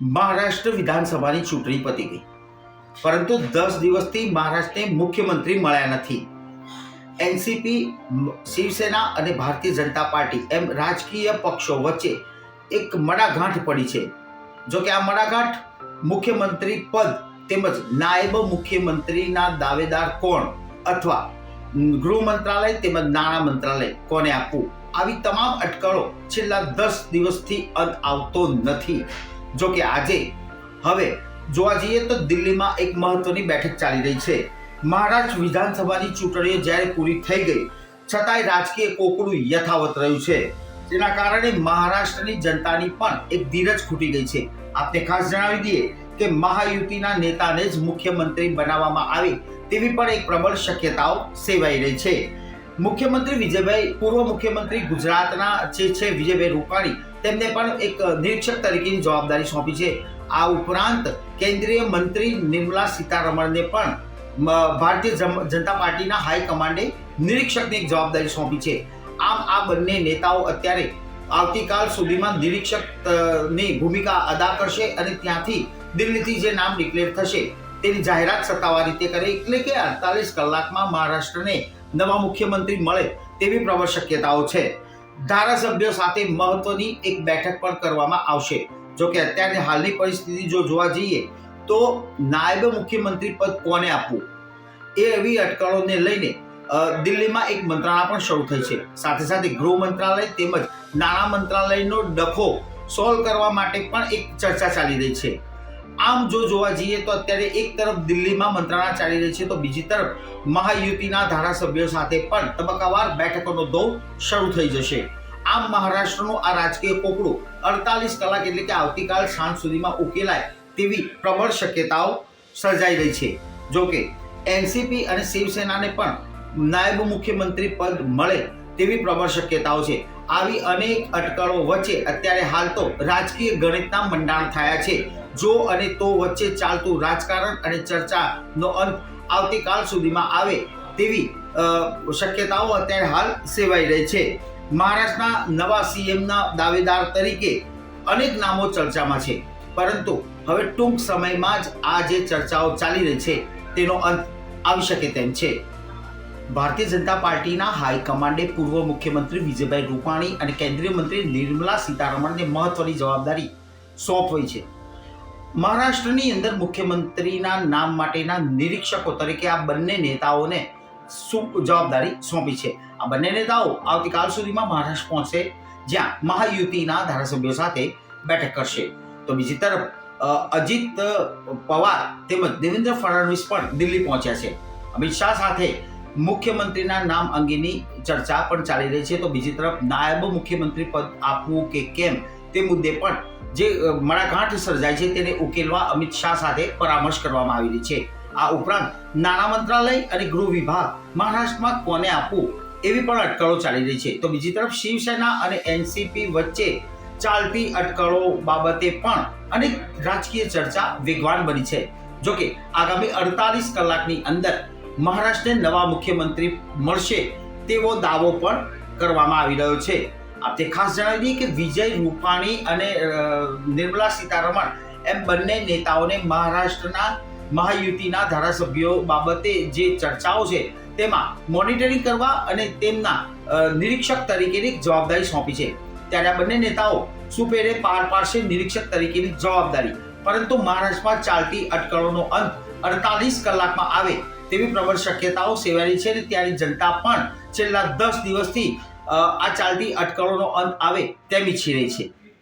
મહારાષ્ટ્ર વિધાનસભાની ચૂંટણી પતી ગઈ. પરંતુ દસ દિવસથી મહારાષ્ટ્રને મુખ્યમંત્રી મળ્યા નથી. એનસીપી, શિવસેના અને ભારતીય જનતા પાર્ટી એમ રાજકીય પક્ષો વચ્ચે એક મડાગાંઠ પડી છે. જો કે આ મડાગાંઠ મુખ્યમંત્રી પદ તેમજ નાયબ મુખ્યમંત્રીના દાવેદાર કોણ અથવા ગૃહ મંત્રાલય તેમજ નાણાં મંત્રાલય કોને આપવું? આવી તમામ અટકળો છેલ્લા દસ દિવસથી અંત આવતો નથી. જો કે આજે હવે જોવા જઈએ તો દિલ્હીમાં એક મહત્વની બેઠક ચાલી રહી છે. મહારાષ્ટ્ર વિધાનસભાની ચૂંટણીઓ જ્યારે પૂરી થઈ ગઈ, છતાંય રાજકીય કોકડું યથાવત રહ્યું છે. જેના કારણે મહારાષ્ટ્રની જનતાની પણ એક ધીરજ ખૂટી ગઈ છે. આપને ખાસ જણાવી દઈએ કે મહાયુતિના નેતાને જ મુખ્યમંત્રી બનાવવામાં આવે તેવી પણ એક પ્રબળ શક્યતાઓ સેવાઈ રહી છે. મુખ્યમંત્રી વિજયભાઈ, પૂર્વ મુખ્યમંત્રી ગુજરાતના જે છે વિજયભાઈ રૂપાણી તેમને પણ એક નિરીક્ષક તરીકેની જવાબદારી સોંપી છે. આ ઉપરાંત કેન્દ્રીય મંત્રી નિર્મલા સીતારમણને પણ ભારતીય જનતા પાર્ટીના હાઈકમાન્ડે નિરીક્ષકની એક જવાબદારી સોંપી છે. આમ આ બંને નેતાઓ અત્યારે આવતીકાલ સુધીમાં નિરીક્ષકની ભૂમિકા અદા કરશે અને ત્યાંથી દિલ્હીથી જે નામ ડિક્લેર થશે તેની જાહેરાત સત્તાવાર રીતે કરે, એટલે કે અડતાલીસ કલાકમાં મહારાષ્ટ્રને નવા મુખ્યમંત્રી મળે તેવી પ્રબળ શક્યતાઓ છે. ધારાસભ્યો સાથે મહત્વની એક બેઠક પણ કરવામાં આવશે. જો કે અત્યારની હાલની પરિસ્થિતિ જો જોવા જઈએ, તો નાયબ મુખ્યમંત્રી પદ કોને આપવું? એ એવી અટકળોને લઈને દિલ્હીમાં એક મંત્રણા પણ શરૂ થઈ છે. સાથે સાથે ગૃહ મંત્રાલય તેમજ નાણાં મંત્રાલયનો ડખો સોલ્વ કરવા માટે પણ એક ચર્ચા ચાલી રહી છે. આમ જો જોવા જઈએ તો અત્યારે એક તરફ દિલ્હીમાં મંત્રણા ચાલી રહી છે તો બીજી તરફ મહાયુતિના ધારાસભ્યો સાથે પણ તબક્કાવાર બેઠકોનો દોર શરૂ થઈ જશે. આમ મહારાષ્ટ્રનું આ રાજકીય કોકડું અડતાલીસ કલાક એટલે કે આવતીકાલ સાંજ સુધીમાં ઉકેલાય તેવી પ્રબળ શક્યતાઓ સર્જાઈ રહી છે. જોકે એનસીપી અને શિવસેનાને પણ નાયબ મુખ્યમંત્રી પદ મળે તેવી પ્રબળ શક્યતાઓ છે. આવી અનેક અટકળો વચ્ચે અત્યારે હાલ તો રાજકીય ગણિતના મંડાણ થયા છે. જો અને તો વચ્ચે ચાલતું રાજકારણ અને ચર્ચાનો અંત આવતીકાલ સુધીમાં આવે તેવી શક્યતાઓ અત્યારે હાલ સેવાઈ રહી છે. મહારાષ્ટ્રના નવા સીએમના દાવેદાર તરીકે અનેક નામો ચર્ચામાં છે. પરંતુ હવે ટૂંક સમયમાં જ આ જે ચર્ચાઓ ચાલી રહી છે તેનો અંત આવી શકે તેમ છે. ભારતીય જનતા પાર્ટીના હાઈકમાન્ડે પૂર્વ મુખ્યમંત્રી વિજયભાઈ રૂપાણી અને કેન્દ્રીય મંત્રી નિર્મલા સીતારમણને મહત્વની જવાબદારી સોંપવી છે. મહારાષ્ટ્રની અંદર મુખ્યમંત્રીના નામ માટેના નિરીક્ષકો તરીકે આ બંને નેતાઓને જવાબદારી સોંપી છે. આ બંને નેતાઓ આવતીકાલ સુધીમાં મહારાષ્ટ્ર પહોંચશે, જ્યાં મહાયુતિના ધારાસભ્યો સાથે બેઠક કરશે. તો બીજી તરફ અજીત પવાર તેમજ દેવેન્દ્ર ફડણવીસ પણ દિલ્હી પહોંચ્યા છે. અમિત શાહ સાથે મુખ્યમંત્રીના નામ અંગેની ચર્ચા પણ ચાલી રહી છે. તો બીજી તરફ નાયબ મુખ્યમંત્રી પદ આપવું કે કેમ તે મુદ્દે પણ જે મડાગાંઠ સર્જાય છે તેને ઉકેલવા અમિત શાહ સાથે પરામર્શ કરવામાં આવી રહી છે. આ ઉપરાંત નાણાં મંત્રાલય અને ગૃહ વિભાગ મહારાષ્ટ્રમાં કોને આપવું એવી પણ અટકળો ચાલી રહી છે. તો બીજી તરફ શિવસેના અને એનસીપી વચ્ચે ચાલતી અટકળો બાબતે પણ અનેક રાજકીય ચર્ચા વેગવાન બની છે. જોકે આગામી અડતાલીસ કલાકની અંદર મહારાષ્ટ્રને નવા મુખ્યમંત્રી મળશે તેવો દાવો પણ કરવામાં આવી રહ્યો છે. આપણે ખાસ જણાવી દઈએ કે વિજય રૂપાણી અને નિર્મલા સીતારમણ એમ બંને નેતાઓને મહારાષ્ટ્રના મહાયુતિના ધારાસભ્યો બાબતે જે ચર્ચાઓ છે તેમાં મોનિટરિંગ કરવા અને તેમના નિરીક્ષક તરીકેની જવાબદારી સોંપી છે. ત્યારે આ બંને નેતાઓ સુપેરે પાર પાડશે નિરીક્ષક તરીકેની જવાબદારી. પરંતુ મહારાષ્ટ્રમાં ચાલતી અટકળોનો અંત અડતાલીસ કલાકમાં આવે તેવી પ્રબળ શક્યતાઓ સેવાઈ છે ત્યાંની જનતા પણ છેલ્લા દસ દિવસથી આ ચાલતી અટકળોનો અંત આવે તેમ ઈચ્છી રહી છે.